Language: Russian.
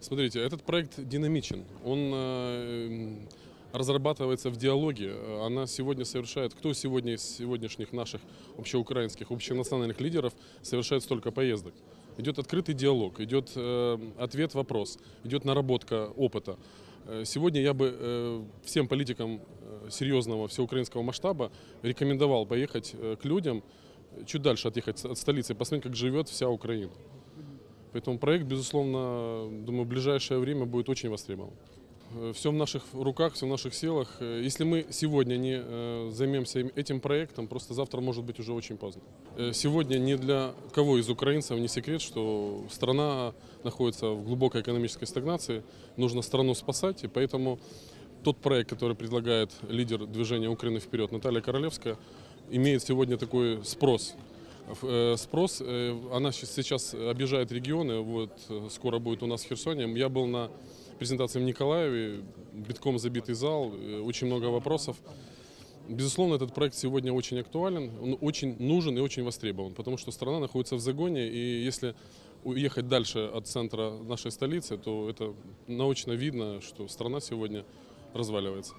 Смотрите, этот проект динамичен. Он э, разрабатывается в диалоге. Она сегодня совершает, кто сегодня из сегодняшних наших общеукраинских, общенациональных лидеров совершает столько поездок? Идет открытый диалог, идет э, ответ-вопрос, идет наработка опыта. Э, Сегодня я бы всем политикам серьезного всеукраинского масштаба рекомендовал поехать к людям, чуть дальше отъехать от столицы, посмотреть, как живет вся Украина. Поэтому проект, безусловно, думаю, в ближайшее время будет очень востребован. Все в наших руках, все в наших силах. Э, Если мы сегодня не э, займемся им- этим проектом, просто завтра может быть уже очень поздно. Э, Сегодня ни для кого из украинцев не секрет, что страна находится в глубокой экономической стагнации, нужно страну спасать, и поэтому тот проект, который предлагает лидер движения Украины вперед Наталья Королевская, имеет сегодня такой спрос. Э, Спрос, э, она сейчас объезжает регионы, вот э, скоро будет у нас в Херсоне. Я был на презентации в Николаеве, битком забитый зал, очень много вопросов. Безусловно, этот проект сегодня очень актуален, он очень нужен и очень востребован, потому что страна находится в загоне, и если уехать дальше от центра нашей столицы, то это научно видно, что страна сегодня разваливается.